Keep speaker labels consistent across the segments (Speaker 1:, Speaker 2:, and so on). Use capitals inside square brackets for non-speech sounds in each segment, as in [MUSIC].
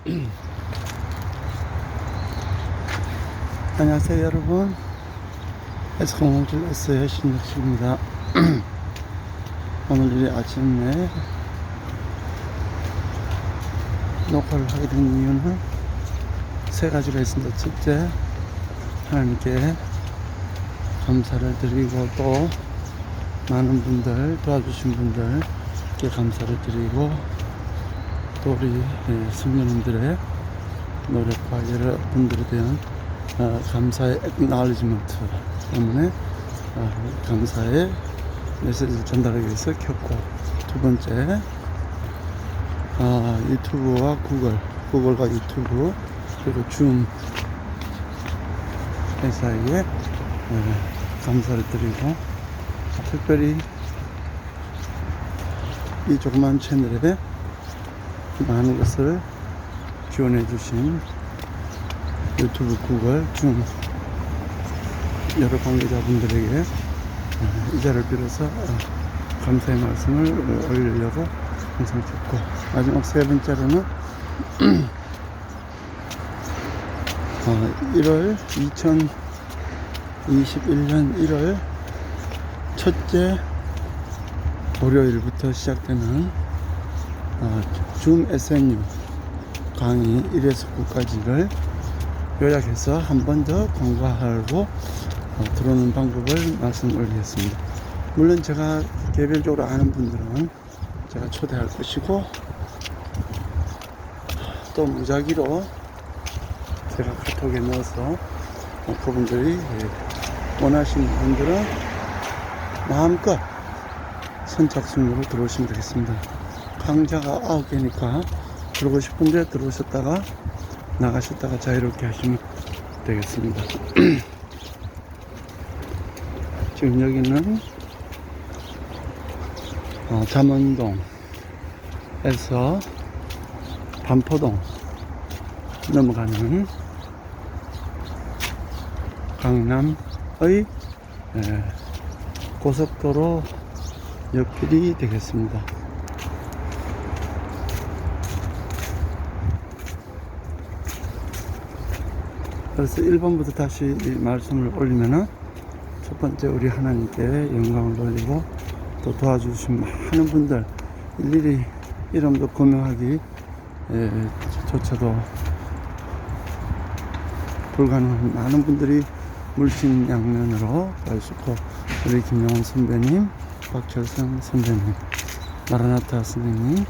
Speaker 1: [CLEARS THROAT] 안녕하세요 여러분. 에스코몽줄 S의 신혁씨입니다. 오늘 이 아침에 녹화를 하게 된 이유는 세 가지가 있습니다. 첫째 하나님께 감사를 드리고 또 많은 분들 도와주신 분들께 감사를 드리고 또 우리 예, 승려님들의 노력과 여러분들에 대한 어, 감사의 액날리지먼트 때문에 어, 감사의 메시지를 전달하기 위해서 켰고 두 번째 어, 유튜브와 구글 구글과 유튜브 그리고 줌 회사에게 어, 감사를 드리고 특별히 이 조그만 채널에 많은 것을 지원해 주신 유튜브, 구글, 중 여러 관계자분들에게 어, 이 자리를 빌어서 어, 감사의 말씀을 어, 올리려고 항상 듣고. 마지막 세 번째로는 [CLEARS THROAT] 어, 1월 2021년 1월 첫째 월요일부터 시작되는 어, 줌 SNU 강의 1에서 9까지를 요약해서 한 번 더 공부하고 어, 들어오는 방법을 말씀드리겠습니다. 물론 제가 개별적으로 아는 분들은 제가 초대할 것이고 또 무작위로 제가 카톡에 넣어서 어, 그분들이 예, 원하시는 분들은 마음껏 선착순으로 들어오시면 되겠습니다. 강좌가 아홉 개니까 들어오고 싶은데 들어오셨다가 나가셨다가 자유롭게 하시면 되겠습니다. [CLEARS THROAT] 지금 여기는 어, 잠원동에서 반포동 넘어가는 강남의 예, 고속도로 옆길이 되겠습니다. 그래서 1번부터 다시 이 말씀을 올리면은 첫 번째 우리 하나님께 영광을 돌리고 또 도와주신 많은 분들 일일이 이름도 고명하기 에, 조차도 불가능한 많은 분들이 물심양면으로 와주셨고 우리 김영훈 선배님, 박철성 선배님, 마라나타 선생님,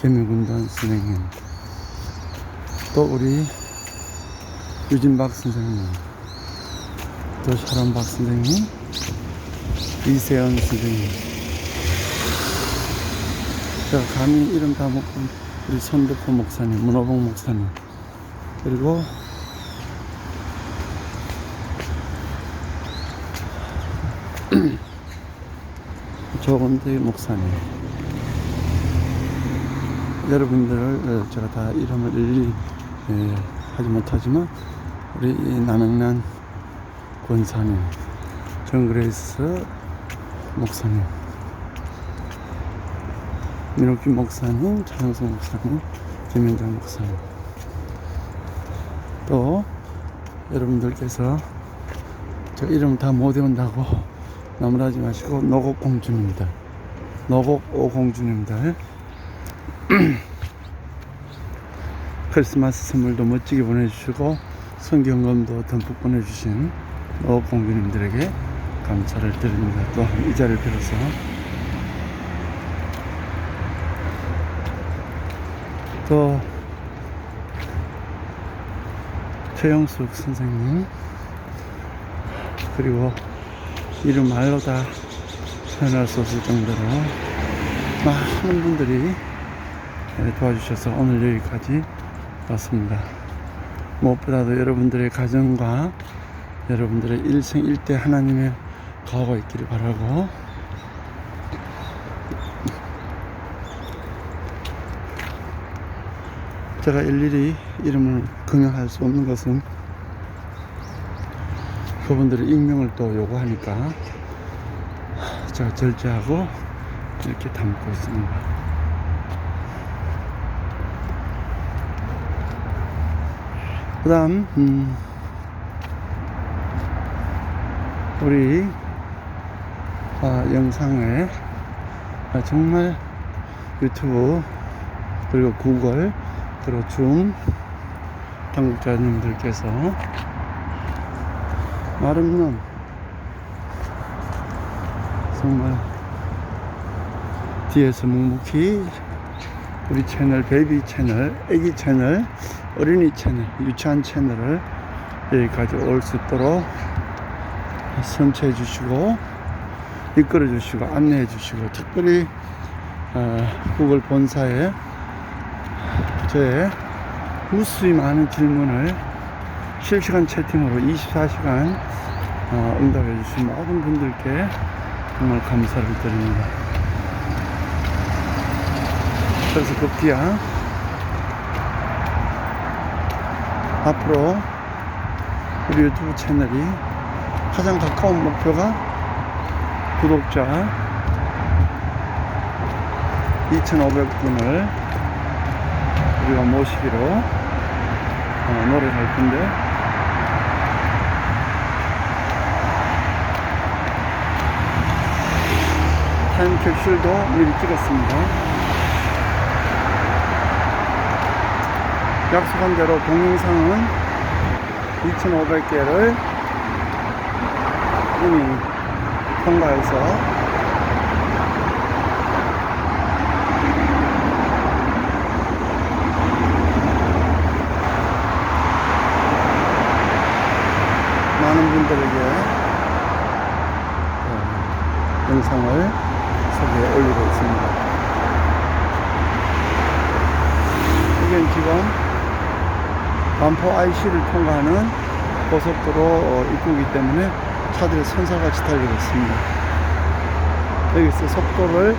Speaker 1: 개미군단 선생님 또 우리 유진박 선생님, 또 샤론박 선생님, 이세연 선생님. 제가 감히 이름 다 먹고 우리 손대포 목사님, 문호봉 목사님, 그리고 [CLEARS THROAT] 조건대 목사님. 여러분들을 어, 제가 다 이름을 일일이 예, 하지 못하지만 우리 이 남영란 권사님, 정그레이스 목사님, 민옥기 목사님, 장영성 목사님, 김현장 목사님, 또 여러분들께서 저 이름 다 못 외운다고 나무라지 마시고 노곡 공주님들, 노곡 오공주님들. [CLEARS THROAT] 크리스마스 선물도 멋지게 보내주시고 성경검도 듬뿍 보내주신 어공주님들에게 감사를 드립니다. 또 이 자리를 빌어서 또 최영숙 선생님 그리고 이름 말로 다 표현할 수 없을 정도로 많은 분들이 네, 도와주셔서 오늘 여기까지 왔습니다. 무엇보다도 여러분들의 가정과 여러분들의 일생 일대 하나님의 가호가 있기를 바라고 제가 일일이 이름을 금명할 수 없는 것은 그분들의 익명을 또 요구하니까 제가 절제하고 이렇게 담고 있습니다. 그 다음, 음, 우리, 아, 영상에 아, 정말 유튜브, 그리고 구글, 그리고 줌, 당국자님들께서 마름놈 정말 뒤에서 묵묵히 우리 채널 베이비 채널 애기 채널 어린이 채널 유치한 채널을 여기까지 올 수 있도록 선처해 주시고 이끌어 주시고 안내해 주시고 특별히 어, 구글 본사에 저의 무수히 많은 질문을 실시간 채팅으로 24시간 어, 응답해 주신 모든 분들께 정말 감사를 드립니다. 그래서 급기야 앞으로 우리 유튜브 채널이 가장 가까운 목표가 구독자 2,500분을 우리가 모시기로 어, 노력할 건데 타임 캡슐도 미리 찍었습니다. 약속한 대로 동영상은 2,500개를 이미 통과해서 많은 분들에게 어, 영상을 소개해 올리고 있습니다. 이게 지금 반포 IC를 통과하는 고속도로 어, 입구이기 때문에 차들이 선사같이 달리고 있습니다. 여기서 속도를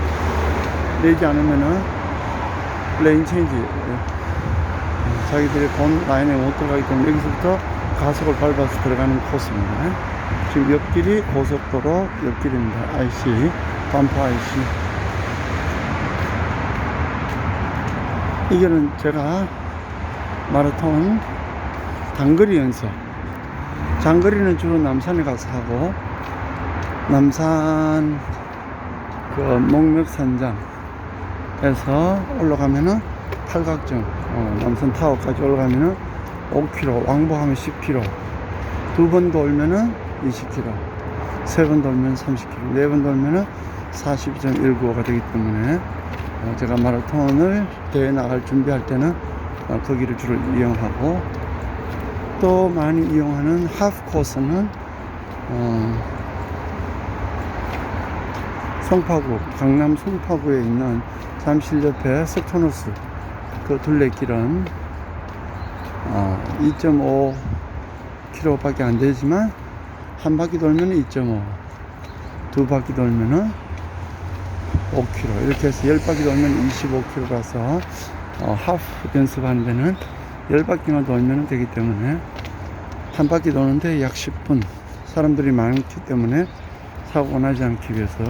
Speaker 1: 내지 않으면은 레인 체인지 예, 자기들이 본 라인에 못 들어가기 때문에 여기서부터 가속을 밟아서 들어가는 코스입니다. 지금 옆길이 고속도로 옆길입니다. IC, 반포 IC. 이거는 제가 마라톤 단거리 연습. 장거리는 주로 남산에 가서 하고, 남산 그 목멱산장에서 올라가면은 팔각정, 어, 남산 타워까지 올라가면은 5km, 왕복하면 10km, 두 번 돌면은 20km, 세 번 돌면 30km, 네 번 돌면은 42.195가 되기 때문에 어, 제가 마라톤을 대회 나갈 준비할 때는 어, 거기를 주로 이용하고 또 많이 이용하는 하프 코스는 어, 송파구, 강남 송파구에 있는 잠실 옆에 석촌호수 그 둘레길은 어, 2.5km밖에 안 되지만 한 바퀴 돌면 2.5, 두 바퀴 돌면은 5km 이렇게 해서 10바퀴 돌면 25km 가서 어, 하프 연습하는 데는 10바퀴만 돌면 되기 때문에 한 바퀴 도는데 약 10분 사람들이 많기 때문에 사고가 나지 않기 위해서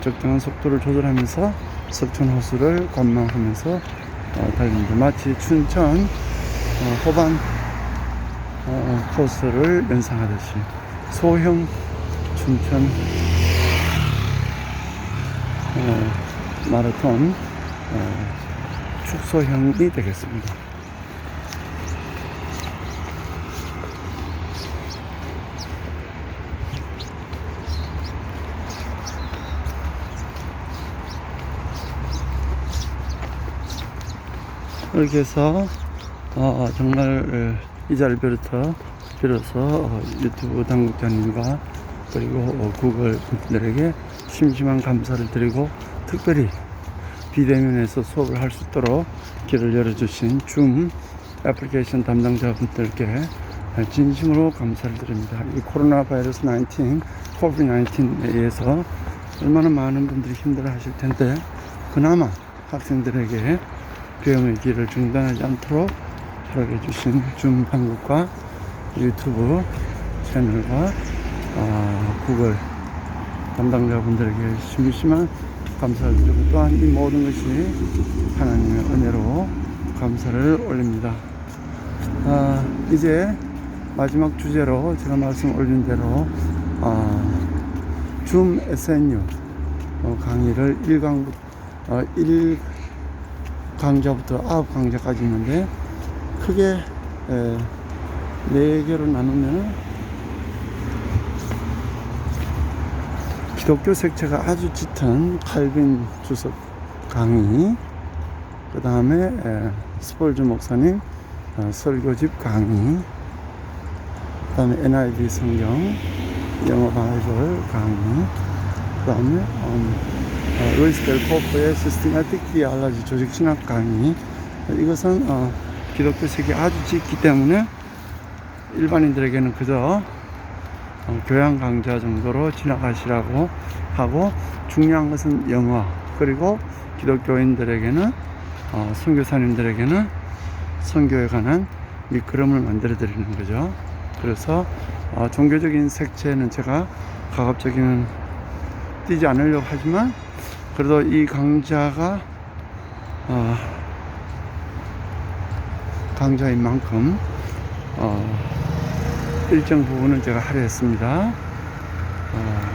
Speaker 1: 적당한 속도를 조절하면서 석촌호수를 관망하면서 어, 달립니다. 마치 춘천 어, 호반 어, 코스를 연상하듯이 소형 춘천 어, 마라톤 어, 축소형이 되겠습니다. 이렇게 해서 어, 정말 어, 이 자리를 비롯해 빌어서 어, 유튜브 당국자님과 그리고 어, 구글 분들에게 심심한 감사를 드리고 특별히 비대면에서 수업을 할 수 있도록 길을 열어주신 줌 애플리케이션 담당자분들께 진심으로 감사를 드립니다. 이 코로나 바이러스 19, 코비드 19에 의해서 얼마나 많은 분들이 힘들어 하실 텐데 그나마 학생들에게 배움의 길을 중단하지 않도록 허락해 주신 줌 한국과 유튜브 채널과 어, 구글 담당자분들에게 심심한 감사를 드리고 또한 이 모든 것이 하나님의 은혜로 감사를 올립니다. 아, 이제 마지막 주제로 제가 말씀 올린 대로 아, 줌 SNU 어, 강의를 1강 어, 1 강좌부터 9강좌까지 있는데 크게 에, 4개로 나누면 기독교 색채가 아주 짙은 칼빈 주석 강의 그 다음에 스폴즈 목사님 어, 설교집 강의 그 다음에 NIV 성경 영어 바이블 강의 그 다음에 루이스 델코프의 시스테마틱 디알라지 조직 신학 강의 이것은 어, 기독교 색이 아주 짙기 때문에 일반인들에게는 그저 어, 교양 강좌 정도로 지나가시라고 하고 중요한 것은 영어 그리고 기독교인들에게는 어, 선교사님들에게는 선교에 관한 밑그림을 만들어 드리는 거죠. 그래서 어, 종교적인 색채는 제가 가급적이면 띄지 않으려고 하지만 그래도 이 강좌가 어, 강좌인 만큼 어, 일정 부분은 제가 할애했습니다. 어,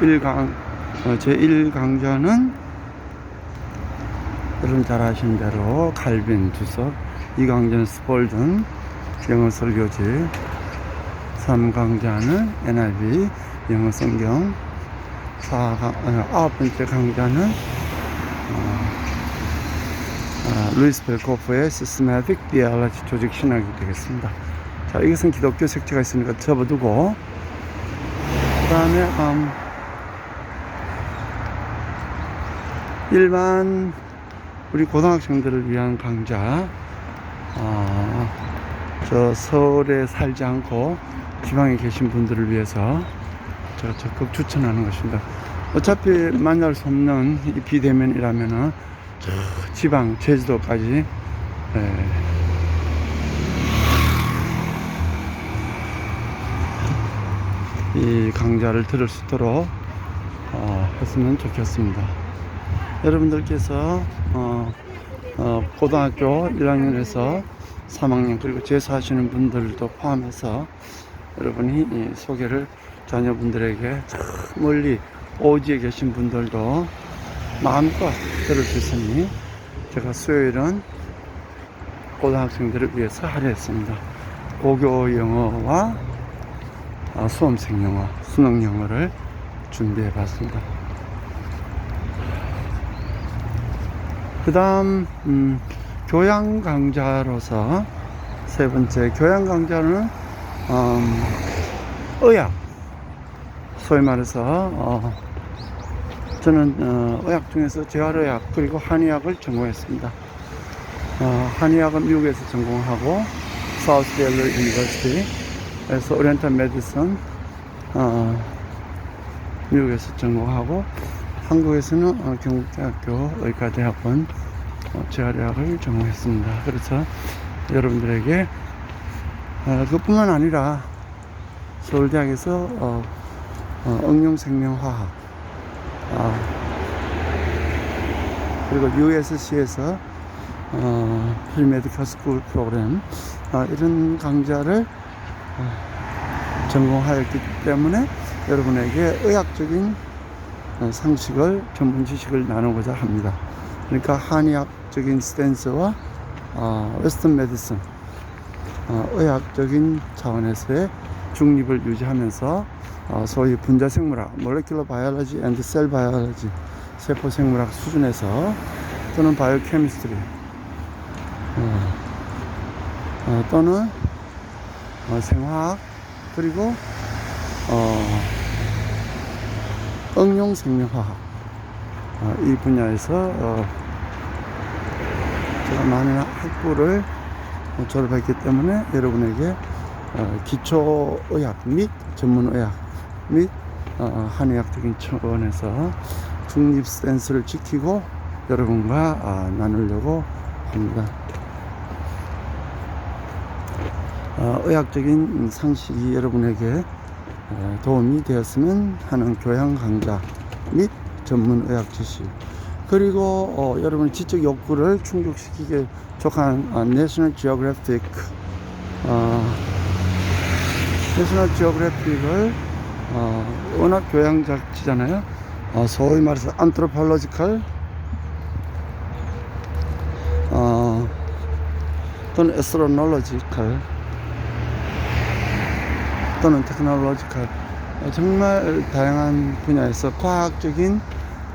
Speaker 1: 1강, 어, 제 1강좌는 여러분 잘 아시는 대로 칼빈 두석, 2강좌는 스폴든, 영어 설교지, 3강좌는 NIV, 영어 성경, 4강, 어, 아홉 번째 강좌는 어, 아, 루이스 벨코프의 시스테마틱 디알라지 조직 신학이 되겠습니다. 자, 이것은 기독교 색채가 있으니까 접어두고 그 다음에 음, 일반 우리 고등학생들을 위한 강좌 아, 저 서울에 살지 않고 지방에 계신 분들을 위해서 제가 적극 추천하는 것입니다. 어차피 만날 수 없는 이 비대면이라면은 저 지방 제주도까지 에, 이 강좌를 들을 수 있도록 어, 했으면 좋겠습니다. 여러분들께서 어, 어, 고등학교 1학년에서 3학년 그리고 재수하시는 분들도 포함해서 여러분이 이 소개를 자녀분들에게 저 멀리 오지에 계신 분들도 마음껏 들을 수 있으니 제가 수요일은 고등학생들을 위해서 할애했습니다. 고교 영어와 아, 수험생 영어, 수능 영어를 준비해 봤습니다. 그 다음, 음, 교양 강좌로서 세 번째, 교양 강좌는, 음, 의학. 소위 말해서, 어, 저는 어, 의학 중에서 재활의학 그리고 한의학을 전공했습니다. 어, 한의학은 미국에서 전공하고 사우스데일러 유니버시티에서 오리엔탈 메디슨 어, 미국에서 전공하고 한국에서는 어, 경북대학교 의과대학원 어, 재활의학을 전공했습니다. 그래서 여러분들에게 어, 그뿐만 아니라 서울대학에서 어, 어, 응용생명화학. 아, 그리고 USC에서 어, 프리메디컬 스쿨 프로그램. 아, 이런 강좌를 어, 전공하였기 때문에 여러분에게 의학적인 어, 상식을 전문 지식을 나누고자 합니다. 그러니까 한의학적인 스탠스와 어, 웨스턴 메디슨 어, 의학적인 차원에서의 중립을 유지하면서 어, 소위 분자 생물학, 몰레큘러 바이올로지 앤드 셀 바이올로지 세포 생물학 수준에서 또는 바이오 케미스트리 어, 어, 또는 어, 생화학 그리고 어, 응용 생명화학. 어, 이 분야에서 어, 제가 많은 학부를 졸업했기 때문에 여러분에게 어, 기초의학 및 전문의학 및 어, 한의학적인 차원에서 중립 스탠스를 지키고 여러분과 어, 나누려고 합니다. 어, 의학적인 상식이 여러분에게 어, 도움이 되었으면 하는 교양 강좌 및 전문 의학 지식 그리고 어, 여러분의 지적 욕구를 충족시키게 족한 어, 내셔널 지오그래픽 어, 내셔널 지오그래픽을 어, 워낙 교양 잡지잖아요. 어, 소위 말해서 안트로폴로지컬 어, 또는 에스트로놀로지컬 또는 테크놀로지컬 어, 정말 다양한 분야에서 과학적인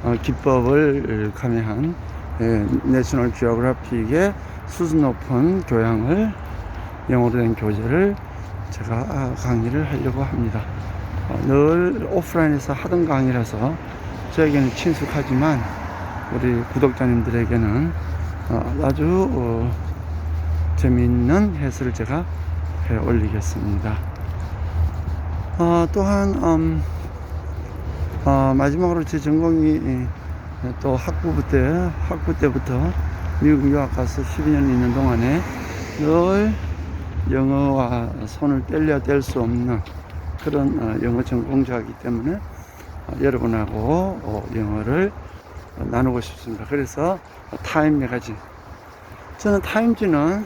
Speaker 1: 어, 기법을 가미한 예, 내셔널 지오그래픽의 수준 높은 교양을 영어로 된 교재를 제가 아, 강의를 하려고 합니다. 어, 늘 오프라인에서 하던 강의라서 저에게는 친숙하지만 우리 구독자님들에게는 어, 아주 어, 재미있는 해설을 제가 해 올리겠습니다. 어, 또한 음, 어, 마지막으로 제 전공이 이, 또 학부 때 학부 때부터 미국 유학 가서 12년 있는 동안에 늘 영어와 손을 뗄려 뗄 수 없는 그런 어, 영어 전공자이기 때문에 어, 여러분하고 어, 영어를 나누고 싶습니다. 그래서 타임 매거진 저는 타임지는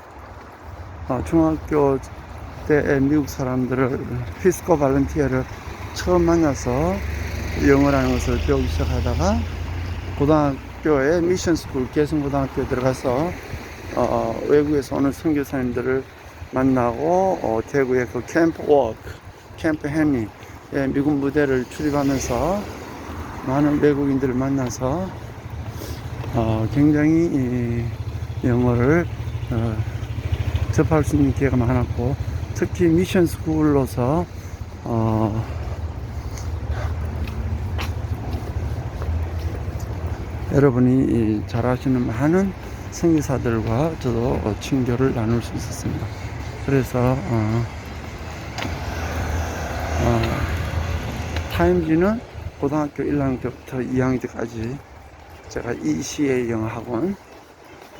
Speaker 1: 어, 중학교 때 미국 사람들을 피스코 발렌티어를 처음 만나서 영어라는 것을 배우기 시작하다가 고등학교에 미션 스쿨 개성고등학교에 들어가서 어, 외국에서 오는 선교사님들을 만나고 어, 대구의 그 캠프 워크, 캠프 헨리 의 미군 무대를 출입하면서 많은 외국인들을 만나서 어, 굉장히 이, 영어를 어, 접할 수 있는 기회가 많았고 특히 미션 스쿨로서 어, 여러분이 이잘 아시는 많은 선교사들과 저도 어, 친교를 나눌 수 있었습니다. 그래서 어, 어, 타임지는 고등학교 1학년 때부터 2학년 때까지 제가 ECA 영어 학원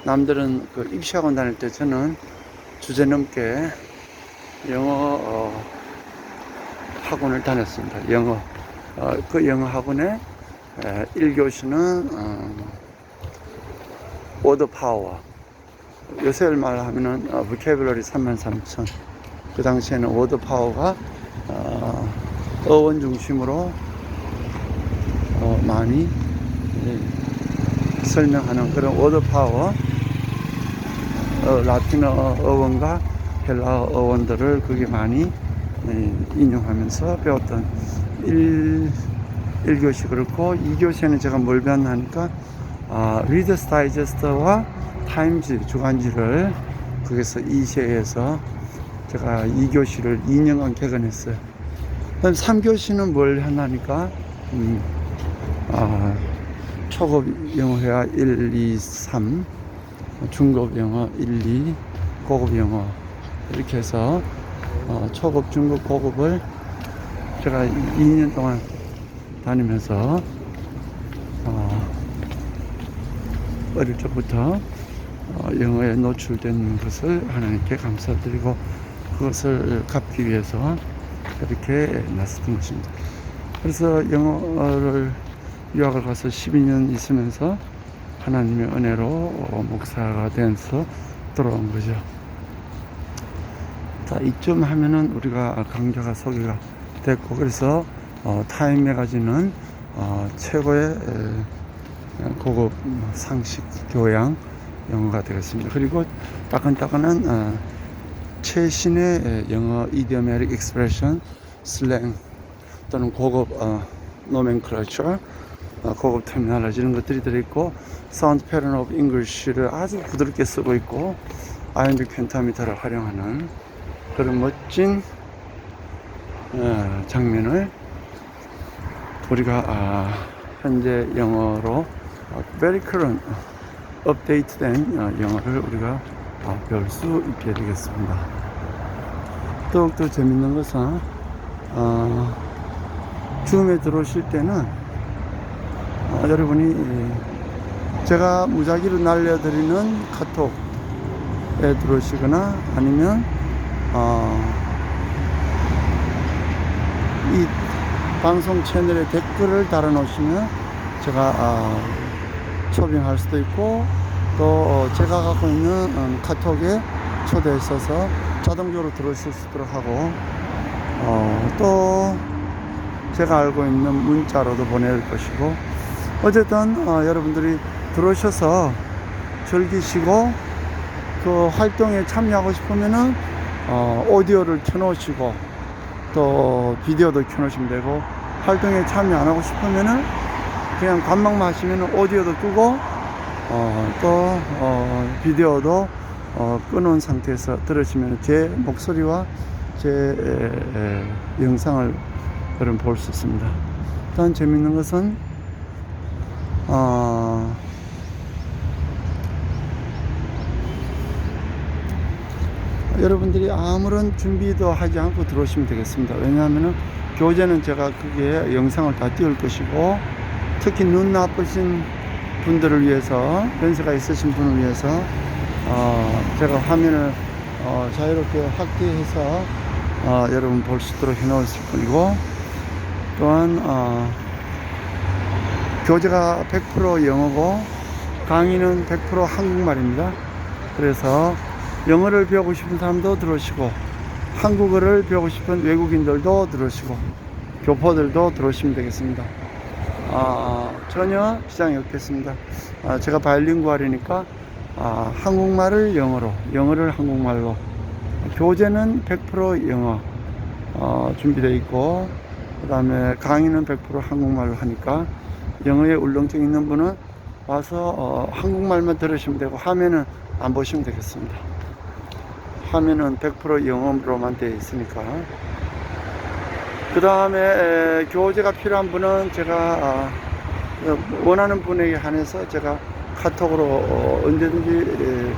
Speaker 1: 남들은 그 입시학원 다닐 때 저는 주제 넘게 영어 어, 학원을 다녔습니다. 영어 어, 그 영어 학원에 에, 1교시는 어, 워드 파워 요새 말 하면은 어, 보케블러리 33,000. 그 당시에는 워드 파워가 어, 어원 중심으로 어, 많이 예, 설명하는 그런 워드 파워 어, 라틴어 어원과 헬라어 어원들을 그게 많이 예, 인용하면서 배웠던 1, 1교시 그렇고 2교시에는 제가 뭘 배웠나 하니까 아, 리더스 다이제스트와 타임지 주간지를 거기서 이시에서 제가 2교시를 2년간 개근했어요. 그다음 3교시는 뭘 하나니까? 음, 아, 초급 영어회화 1, 2, 3 중급 영어 1, 2 고급 영어. 이렇게 해서 어, 초급, 중급, 고급을 제가 2년 동안 다니면서 어, 어릴 적부터 어, 영어에 노출된 것을 하나님께 감사드리고 그것을 갚기 위해서 이렇게 나섰던 것입니다. 그래서 영어를 유학을 가서 12년 있으면서 하나님의 은혜로 어, 목사가 돼서 돌아온 거죠. 자, 이쯤 하면은 우리가 강좌가 소개가 됐고, 그래서 어, 타임 매거진은 어, 최고의 에, 고급 상식 교양 영어가 되겠습니다. 그리고 따끈따끈한 어, 최신의 에, 영어 이디오메릭 익스프레션 슬랭 또는 고급 어, 노멘클러처 어, 고급 터미널러지 이런 것들이 들어있고 사운드 패런 오브 잉글리시를 아주 부드럽게 쓰고 있고 아이언빅 펜타미터를 활용하는 그런 멋진 어, 장면을 우리가 아, 현재 영어로 어, very current 업데이트된 어, 영어를 우리가 어, 배울 수 있게 되겠습니다. 더욱더 재밌는 것은 어, 줌에 들어오실 때는 어, 여러분이 예, 제가 무작위로 날려드리는 카톡에 들어오시거나 아니면 어, 이 방송 채널에 댓글을 달아놓으시면 제가 아, 초빙할 수도 있고 또 어, 제가 갖고 있는 음, 카톡에 초대했어서 자동적으로 들어오실 수 있도록 하고 어, 또 제가 알고 있는 문자로도 보낼 것이고 어쨌든 어, 여러분들이 들어오셔서 즐기시고 그 활동에 참여하고 싶으면은 어, 오디오를 켜놓으시고 또 비디오도 켜놓으시면 되고 활동에 참여 안 하고 싶으면은 그냥 관망만 하시면 오디오도 끄고 어, 또 어, 비디오도 어, 끄놓은 상태에서 들으시면 제 목소리와 제 에, 에, 영상을 여러분 볼수 있습니다. 일단 재밌는 것은 어, 여러분들이 아무런 준비도 하지 않고 들어오시면 되겠습니다. 왜냐하면 교재는 제가 그게 영상을 다 띄울 것이고 특히 눈 나쁘신 분들을 위해서 연세가 있으신 분을 위해서 어, 제가 화면을 어, 자유롭게 확대해서 어, 여러분 볼 수 있도록 해놓았을 뿐이고 또한 어, 교재가 100% 영어고 강의는 100% 한국말입니다. 그래서 영어를 배우고 싶은 사람도 들어오시고 한국어를 배우고 싶은 외국인들도 들어오시고 교포들도 들어오시면 되겠습니다. 아, 전혀 지장이 없겠습니다. 아, 제가 바이링구얼이니까 아, 한국말을 영어로, 영어를 한국말로 교재는 100% 영어 어, 준비되어 있고 그 다음에 강의는 100% 한국말로 하니까 영어에 울렁증 있는 분은 와서 어, 한국말만 들으시면 되고 화면은 안 보시면 되겠습니다. 화면은 100% 영어로만 되어 있으니까. 그 다음에 교재가 필요한 분은 제가 아, 원하는 분에게 한해서 제가 카톡으로 어, 언제든지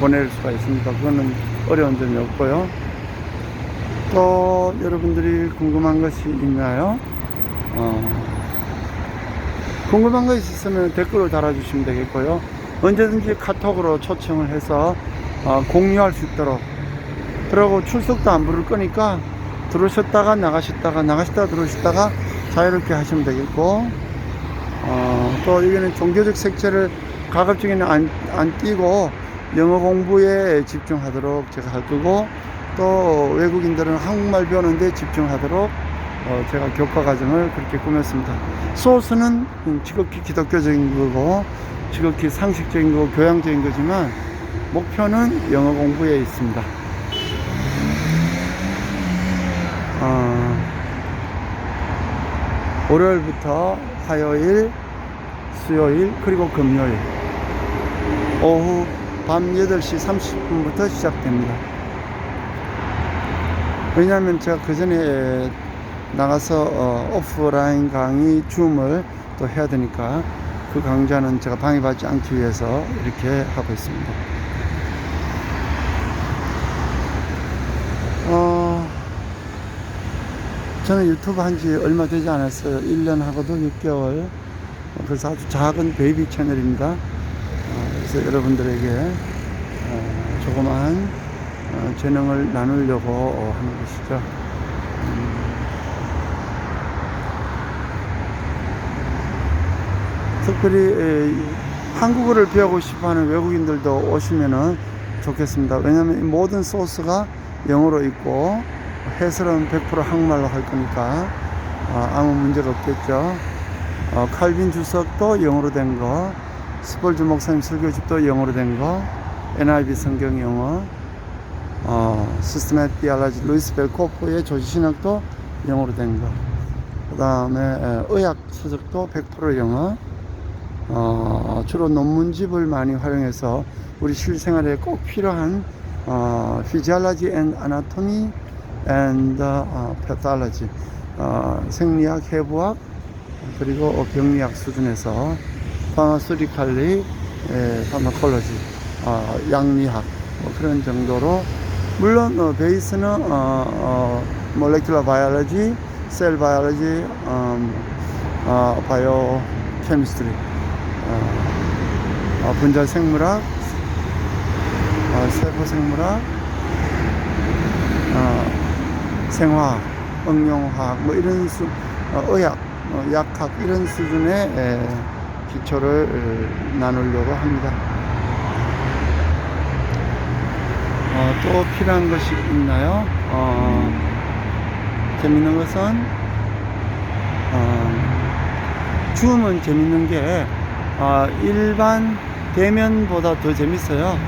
Speaker 1: 보낼 수가 있으니까 그거는 어려운 점이 없고요. 또 여러분들이 궁금한 것이 있나요? 어, 궁금한 거 있으면 댓글로 달아주시면 되겠고요. 언제든지 카톡으로 초청을 해서 어, 공유할 수 있도록. 그리고 출석도 안 부를 거니까 들어오셨다가 나가셨다가 나가셨다가 들어오셨다가 자유롭게 하시면 되겠고 어, 또 여기는 종교적 색채를 가급적이는 안, 안 띄고 영어 공부에 집중하도록 제가 할 거고 또 외국인들은 한국말 배우는데 집중하도록 어, 제가 교과 과정을 그렇게 꾸몄습니다. 소스는 지극히 기독교적인 거고 지극히 상식적인 거 교양적인 거지만 목표는 영어 공부에 있습니다. 어, 월요일부터 화요일, 수요일, 그리고 금요일 오후 밤 8시 30분부터 시작됩니다. 왜냐하면 제가 그 전에 나가서 어, 오프라인 강의 줌을 또 해야 되니까 그 강좌는 제가 방해받지 않기 위해서 이렇게 하고 있습니다. 저는 유튜브 한 지 얼마 되지 않았어요. 1년 하고도 6개월. 그래서 아주 작은 베이비 채널입니다. 어, 그래서 여러분들에게 어, 조그마한 어, 재능을 나누려고 어, 하는 것이죠. 음. 특별히 에, 한국어를 배우고 싶어 하는 외국인들도 오시면은 좋겠습니다. 왜냐하면 이 모든 소스가 영어로 있고 해설은 100% 한국말로 할 거니까 어, 아무 문제가 없겠죠. 어, 칼빈 주석도 영어로 된 거, 스폴즈 목사님 설교집도 영어로 된 거, NIV 성경 영어, 어, 시스테메 디알라지 루이스 벨코프의 조지신학도 영어로 된 거, 그 다음에 의학 서적도 100% 영어, 어, 주로 논문집을 많이 활용해서 우리 실생활에 꼭 필요한 어, physiology and anatomy and 어, pathology 어, 생리학, 해부학 그리고 병리학 수준에서 pharmacology 어, 양리학 뭐 그런 정도로 물론 어, 베이스는 어, 어, molecular biology, cell biology, 음, 어, 어, 어, 분자 생물학, 어, 세포 생물학, 어, 생화학, 응용화학, 뭐 이런 수, 어, 의학, 어, 약학 이런 수준의 에, 기초를 어, 나누려고 합니다. 어, 또 필요한 것이 있나요? 어, 재밌는 것은 어, 줌은 재밌는 게 어, 일반 대면보다 더 재밌어요.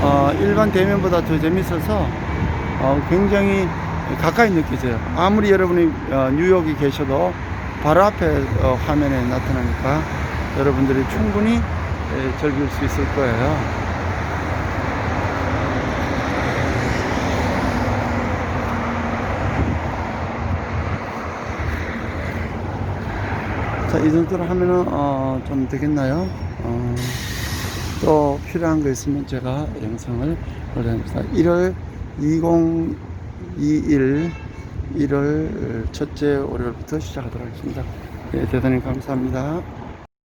Speaker 1: 어, 일반 대면보다 더 재밌어서 어, 굉장히 가까이 느껴져요. 아무리 여러분이 어, 뉴욕에 계셔도 바로 앞에 어, 화면에 나타나니까 여러분들이 충분히 예, 즐길 수 있을 거예요. 자, 이 정도로 하면은, 어, 좀 되겠나요? 어, 또 필요한 거 있으면 제가 영상을 올려드립니다. 1월 2021 1월 첫째 월요일부터 시작하도록 하겠습니다. 예, 대단히 감사합니다.